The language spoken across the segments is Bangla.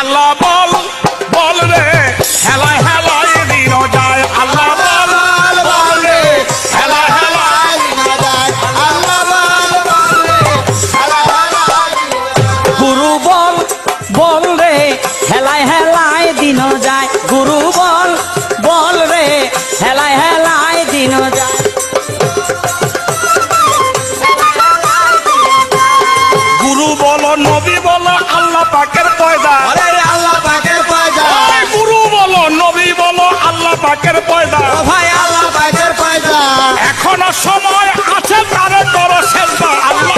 আল্লাহ বল বল রে। হেলায় হেলায় দিন যায় আল্লাহ বল বল রে। হেলায় হেলায় গুরু বল বল রে। হেলায় হেলায় দিন যায় গুরু বল বল রে। হেলায় হেলায় দিন যায়। গুরু বলো নবী বলো আল্লাহ পাকের পয়দা। আল্লাহ পাকের পয়দা। এখনও সময় আছে তারে করো সেজদা আল্লাহ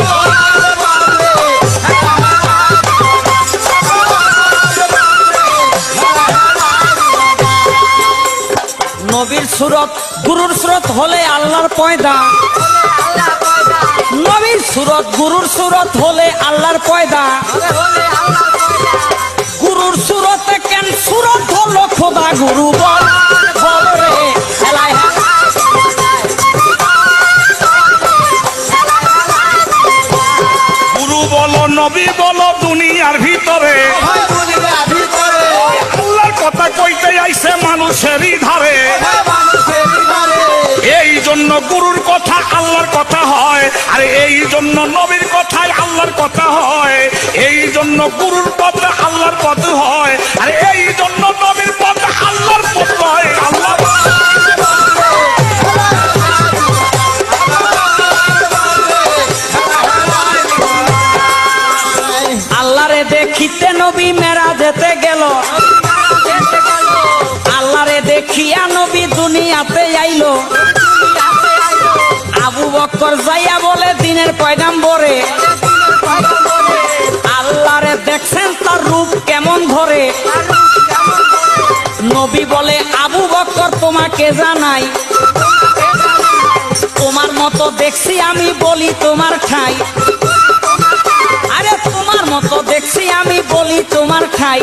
নবীর সুরত গুরুর সুরত হলে আল্লাহর পয়দা। নবীর সুরত গুরুর সুরত হলে আল্লাহর পয়দা। গুরুর সুরতে কেন সুরত হলো খোদা গুরু বল। কথা হয়। আর এই জন্য নবীর কথায় আল্লাহর কথা হয়। এই জন্য গুরুর পথে আল্লাহর পথ হয়। আর এই জন্য নবীর পথে আল্লাহর পথ হয়। আল্লাহ দেখিতে নবী মেরা যেতে গেল। আল্লাহরে দেখিয়া নবী দুনিয়াতে আইলো। আল্লাহরে দেখছেন তার রূপ কেমন ধরে। নবী বলে, আবু বক্কর, তোমাকে জানাই। তোমার মতো দেখছি আমি বলি তোমার ঠাই। আরে, তোমার মতো দেখছি আমি বলি তোমার ঠাই।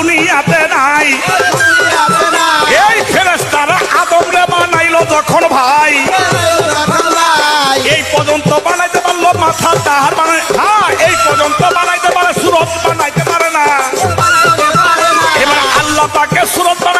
দুনিয়াতে নাই। এই ফেরেস্তারা আদম রে বানাইলো যখন ভাই। এই পর্যন্ত বানাইতে পারল মাথা তাহার বানাই হ্যাঁ এই পর্যন্ত বানাইতে পারে, সুরত বানাইতে পারে না। এবার আল্লাহ তাকে সুরত বানাইতে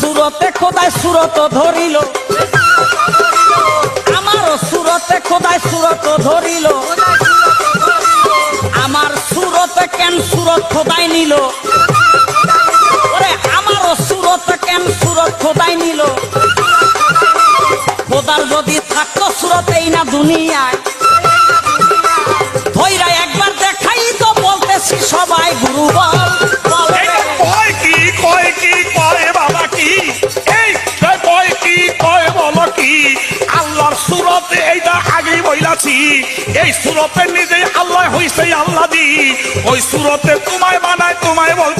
সুরতে খোদায় সুরত ধরিল। দুনিয়ায়। ধৈরা একবার দেখাই তো বলতেছি সবাই, গুরু বল বল বলো সুরতে এইটা আগেই বইলাছি। এই সুরতে নিজে আল্লাহ হইছে আল্লাহ দি। ওই সুরতে তোমায় বানায়, তোমায় বলতেছি